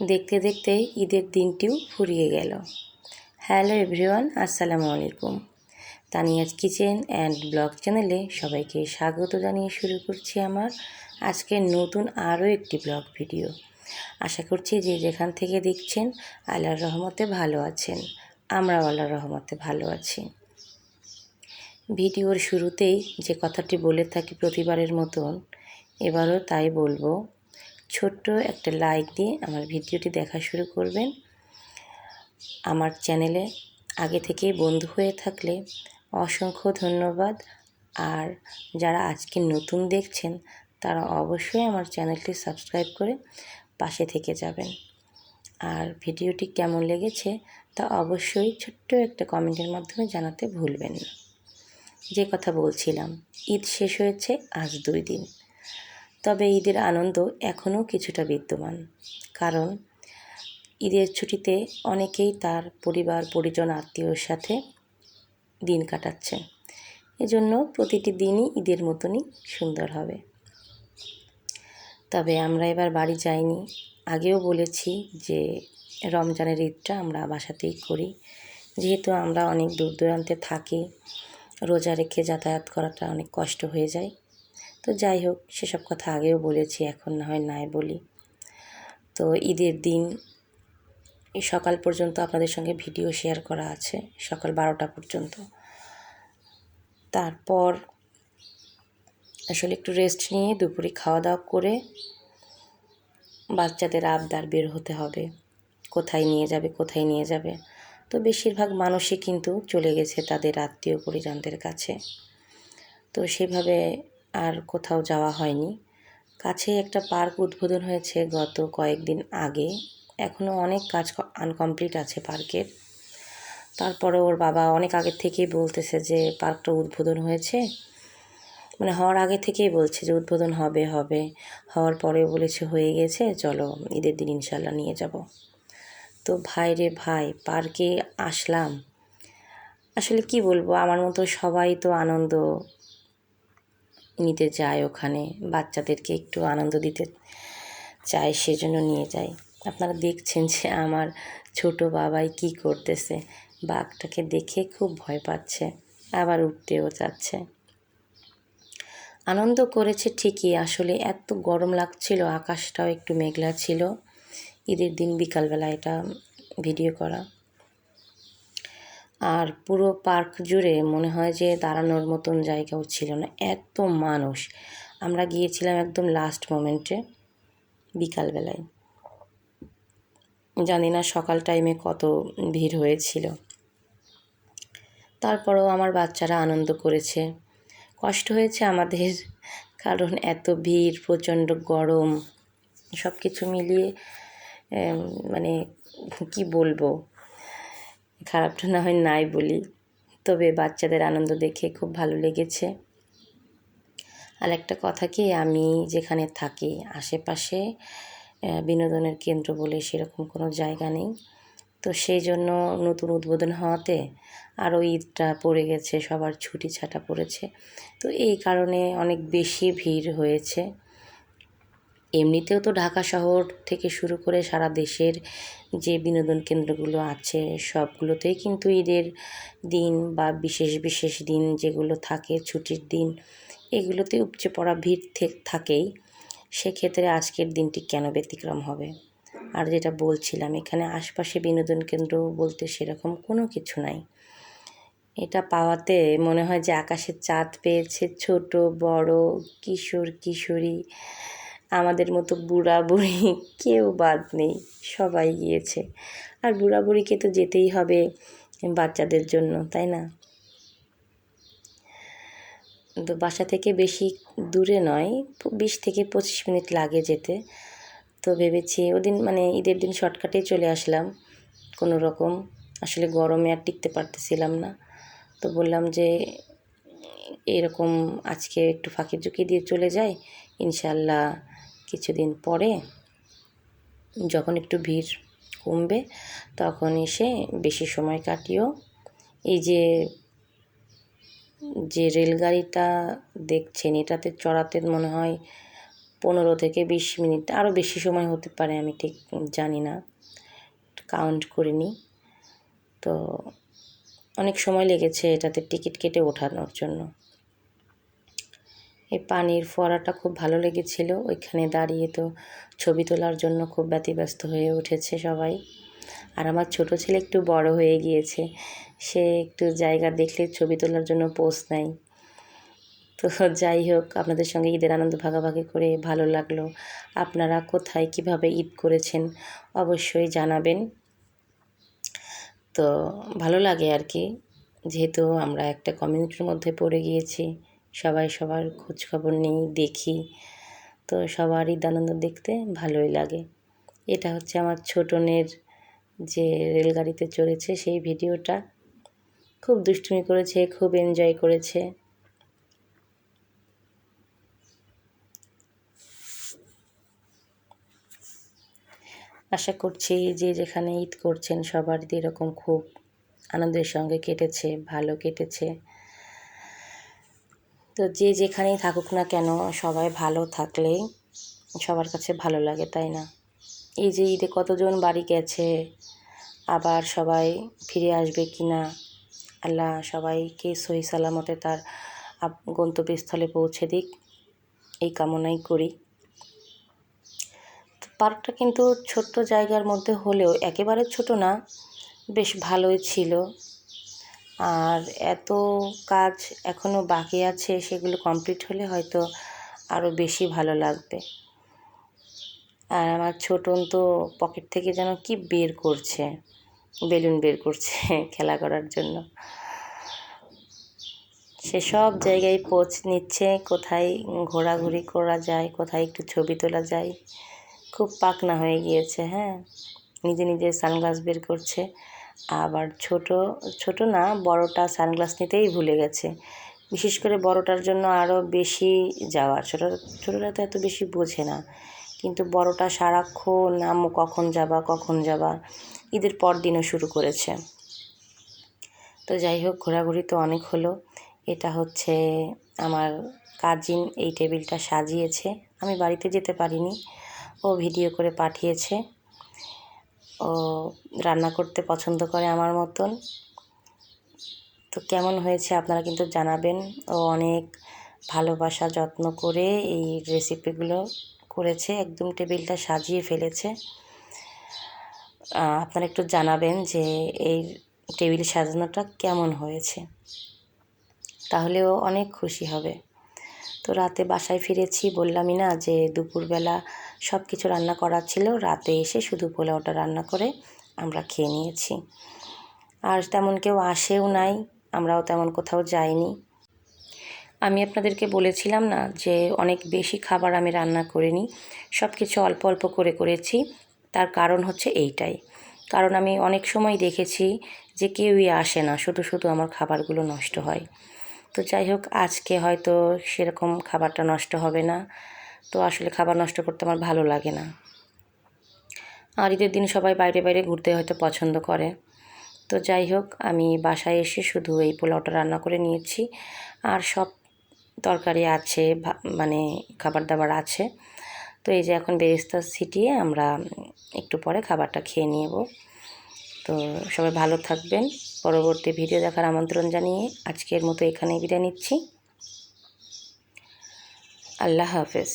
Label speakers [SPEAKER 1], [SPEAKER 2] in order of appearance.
[SPEAKER 1] দেখতে দেখতে ঈদের দিনটিও ফুরিয়ে গেল। হ্যালো এভরিওয়ান, আসসালামু আলাইকুম। তানিয়াজ কিচেন অ্যান্ড ব্লগ চ্যানেলে সবাইকে স্বাগত জানিয়ে শুরু করছি আমার আজকের নতুন আরও একটি ব্লগ ভিডিও। আশা করছি যে যেখান থেকে দেখছেন আল্লাহর রহমতে ভালো আছেন। আমরাও আল্লাহর রহমতে ভালো আছি। ভিডিওর শুরুতেই যে কথাটি বলে থাকি প্রতিবারের মতন, এবারও তাই বলব ছোট্ট একটা লাইক দিয়ে আমার ভিডিওটি দেখা শুরু করবেন। আমার চ্যানেলে আগে থেকেই বন্ধু হয়ে থাকলে অসংখ্য ধন্যবাদ। আর যারা আজকে নতুন দেখছেন, তারা অবশ্যই আমার চ্যানেলটি সাবস্ক্রাইব করে পাশে থেকে যাবেন। আর ভিডিওটি কেমন লেগেছে, তা অবশ্যই ছোট্ট একটা কমেন্টের মাধ্যমে জানাতে ভুলবেন না। যে কথা বলছিলাম, ঈদ শেষ হয়েছে আজ দুই দিন। তবে ঈদের আনন্দ এখনও কিছুটা বিদ্যমান। কারণ ঈদের ছুটিতে অনেকেই তার পরিবার, পরিজন, আত্মীয়র সাথে দিন কাটাচ্ছে। এজন্য প্রতিটি দিনই ঈদের মতনই সুন্দর হবে। তবে আমরা এবার বাড়ি যাইনি। আগেও বলেছি যে রমজানের ঈদটা আমরা বাসাতেই করি। যেহেতু আমরা অনেক দূর দূরান্তে থাকি, রোজা রেখে যাতায়াত করাটা অনেক কষ্ট হয়ে যায়। তো যাই হোক, সেসব কথা আগেও বলেছি, এখন না হয় নাই বলি। তো ঈদের দিন সকাল পর্যন্ত আপনাদের সঙ্গে ভিডিও শেয়ার করা আছে, সকাল বারোটা পর্যন্ত। তারপর আসলে একটু রেস্ট নিয়ে দুপুরে খাওয়া দাওয়া করে বাচ্চাদের আবদার বের হতে হবে, কোথায় নিয়ে যাবে, কোথায় নিয়ে যাবে। তো বেশিরভাগ মানুষই কিন্তু চলে গেছে তাদের আত্মীয় পরিজনদের কাছে। তো সেভাবে আর কোথাও যাওয়া হয়নি। কাছে একটা পার্ক উদ্বোধন হয়েছে গত কয়েকদিন আগে। এখনও অনেক কাজ আনকমপ্লিট আছে পার্কের। তারপরে ওর বাবা অনেক আগের থেকেই বলতেছে যে পার্কটা উদ্বোধন হয়েছে। মানে হওয়ার আগে থেকেই বলছে যে উদ্বোধন হবে হবে। হওয়ার পরে বলেছে হয়ে গেছে, চলো ঈদের দিন ইনশাল্লাহ নিয়ে যাব। তো ভাই রে ভাই, পার্কে আসলাম। আসলে কি বলব, আমার মতো সবাই তো আনন্দ নিতে যায় ওখানে, বাচ্চাদেরকে একটু আনন্দ দিতে চায় সেজন্য নিয়ে যায়। আপনারা দেখছেন যে আমার ছোট বাবাই কি করতেছে। বাঘটাকে দেখে খুব ভয় পাচ্ছে, আবার উঠতেও যাচ্ছে। আনন্দ করেছে ঠিকই, আসলে এত গরম লাগছিল, আকাশটাও একটু মেঘলা ছিল। ঈদের দিন বিকালবেলা এটা ভিডিও করা। আর পুরো পার্ক জুড়ে মনে হয় যে দাঁড়ানোর মতন জায়গাও ছিল না। এত মানুষ। আমরা গিয়েছিলাম একদম লাস্ট মোমেন্টে বিকালবেলায়। জানি না সকাল টাইমে কত ভিড় হয়েছিল। তারপরেও আমার বাচ্চারা আনন্দ করেছে। কষ্ট হয়েছে আমাদের, কারণ এত ভিড়, প্রচণ্ড গরম সব কিছু মিলিয়ে মানে কি বলব? খারাপটা না হয় নাই বলি। তবে বাচ্চাদের আনন্দ দেখে খুব ভালো লেগেছে। আর একটা কথা কি, আমি যেখানে থাকি, আশেপাশে বিনোদনের কেন্দ্র বলে সেরকম কোনো জায়গা নেই। তো সেই জন্য নতুন উদ্বোধন হওয়াতে আরও ঈদটা পড়ে গেছে, সবার ছুটি ছাটা পড়েছে। তো এই কারণে অনেক বেশি ভিড় হয়েছে। এমনিতেও তো ঢাকা শহর থেকে শুরু করে সারা দেশের যে বিনোদন কেন্দ্রগুলো আছে, সবগুলোতেই কিন্তু ঈদের দিন বা বিশেষ বিশেষ দিন যেগুলো থাকে, ছুটির দিন, এগুলোতে উপচে পড়া ভিড় থাকেই। সেক্ষেত্রে আজকের দিনটি কেন ব্যতিক্রম হবে? আর যেটা বলছিলাম, এখানে আশপাশে বিনোদন কেন্দ্র বলতে সেরকম কোনো কিছু নাই। এটা পাওয়াতে মনে হয় যে আকাশের চাঁদ পেয়েছে ছোট, বড়, কিশোর, কিশোরী আমাদের মতো বুড়া বুড়ি কেউ বাদ নেই, সবাই গিয়েছে। আর বুড়া বুড়িকে তো যেতেই হবে বাচ্চাদের জন্য, তাই না? তো বাসা থেকে বেশি দূরে নয়, বিশ থেকে পঁচিশ মিনিট লাগে যেতে। তো ভেবেছি ওদিন মানে ঈদের দিন শর্টকাটে চলে আসলাম, কোনো রকম। আসলে গরমে আর টিকতে পারতেছিলাম না। তো বললাম যে, এরকম আজকে একটু ফাঁকি ঝুঁকি দিয়ে চলে যাই, ইনশাল্লাহ কিছুদিন পরে যখন একটু ভিড় কমবে, তখন এসে বেশি সময় কাটিও। এই যে যে রেলগাড়িটা দেখছেন, এটাতে চড়াতে মনে হয় পনেরো থেকে বিশ মিনিট, আরও বেশি সময় হতে পারে, আমি ঠিক জানি না। কাউন্ট করিনি তো অনেক সময় লেগেছে এটাতে টিকিট কেটে ওঠানোর জন্য। এই পানির ফোয়ারাটা খুব ভালো লেগেছিল। ওইখানে দাঁড়িয়ে তো ছবি তোলার জন্য খুব ব্যতিব্যস্ত হয়ে উঠেছে সবাই। আর আমার ছোট ছেলে একটু বড় হয়ে গিয়েছে। সে একটু জায়গা দেখলে ছবি তোলার জন্য পোস্ট নেয়। তো যাই হোক, আপনাদের সঙ্গে ঈদের আনন্দ ভাগাভাগি করে ভালো লাগল। আপনারা কোথায় কীভাবে ঈদ করেছেন অবশ্যই জানাবেন। তো ভালো লাগে আর কি। যেহেতু আমরা একটা কমিউনিটির মধ্যে পড়ে গিয়েছি। সবাই সবার খোঁজখবর নিই, দেখি। তো সবার ঈদ আনন্দ দেখতে ভালোই লাগে। এটা হচ্ছে আমার ছোটনের যে রেলগাড়িতে চড়েছে, সেই ভিডিওটা। খুব দুষ্টুমি করেছে, খুব এনজয় করেছে। আশা করছি যে যেখানে ঈদ করছেন সবার এরকম খুব আনন্দের সঙ্গে কেটেছে, ভালো কেটেছে। তো যে যেখানেই থাকুক না কেন, সবাই ভালো থাকলেই সবার কাছে ভালো লাগে, তাই না? এই যে ঈদে কতজন বাড়ি গেছে, আবার সবাই ফিরে আসবে কি না? আল্লাহ সবাইকে সহি সালামতে তার গন্তব্যস্থলে পৌঁছে দিক, এই কামনাই করি। পার্কটা কিন্তু ছোট্ট জায়গার মধ্যে হলেও একেবারে ছোট না, বেশ ভালোই ছিল। আর এত কাজ এখনও বাকি আছে, সেগুলো কমপ্লিট হলে হয়তো আরও বেশি ভালো লাগবে। আর আমার ছোটন তো পকেট থেকে যেন কি বের করছে, বেলুন বের করছে খেলা করার জন্য। সে সব জায়গায় পোচ নিচ্ছে, কোথায় ঘোরাঘুরি করা যায়, কোথায় একটু ছবি তোলা যায়। খুব পাকনা হয়ে গিয়েছে হ্যাঁ? নিজে নিজে সানগ্লাস বের করছে। আবার ছোট ছোট না, বড়টা সানগ্লাস নিতেই ভুলে গেছে। বিশেষ করে বড়টার জন্য আরও বেশি যাওয়ার ছোটো ছোটোটা তো এত বেশি বোঝে না। কিন্তু বড়টা সারাক্ষণ আম্মু কখন যাবা কখন যাবা, ঈদের পর দিনও শুরু করেছে। তো যাই হোক, ঘোরাঘুরি তো অনেক হলো। এটা হচ্ছে আমার কাজিন এই টেবিলটা সাজিয়েছে। আমি বাড়িতে যেতে পারিনি। ও ভিডিও করে পাঠিয়েছে। ও রান্না করতে পছন্দ করে আমার মতন। তো কেমন হয়েছে আপনারা কিন্তু জানাবেন। ও অনেক ভালোবাসা, যত্ন করে এই রেসিপিগুলো করেছে, একদম টেবিলটা সাজিয়ে ফেলেছে। আপনারা একটু জানাবেন যে এই টেবিল সাজানোটা কেমন হয়েছে। তাহলেও অনেক খুশি হবে। তো রাতে বাসায় ফিরেছি, বললামই না যে দুপুরবেলা সব কিছু রান্না করা ছিল। রাতে এসে শুধু পোলাওটা রান্না করে আমরা খেয়ে নিয়েছি। আর তেমন কেউ আসেও নাই, আমরাও তেমন কোথাও যাইনি। আমি আপনাদেরকে বলেছিলাম না যে অনেক বেশি খাবার আমি রান্না করিনি সব কিছু অল্প অল্প করে করেছি। তার কারণ হচ্ছে এইটাই। কারণ আমি অনেক সময় দেখেছি যে কেউই আসে না, শুধু শুধু আমার খাবারগুলো নষ্ট হয়। তো যাই হোক, আজকে হয়তো সেরকম খাবারটা নষ্ট হবে না। তো আসলে খাবার নষ্ট করতে আমার ভালো লাগে না। আর ঈদের দিন সবাই বাইরে বাইরে ঘুরতে হয়তো পছন্দ করে। তো যাই হোক, আমি বাসায় এসে শুধু এই পোলাওটা রান্না করে নিয়েছি। আর সব তরকারি আছে মানে খাবার দাবার আছে। তো এই যে এখন বেরেস্তা ছিটিয়ে আমরা একটু পরে খাবারটা খেয়ে নেব তো সবাই ভালো থাকবেন। পরবর্তী ভিডিও দেখার আমন্ত্রণ জানিয়ে আজকের মতো এখানেই বিদায় নিচ্ছি। আল্লাহ হাফেজ।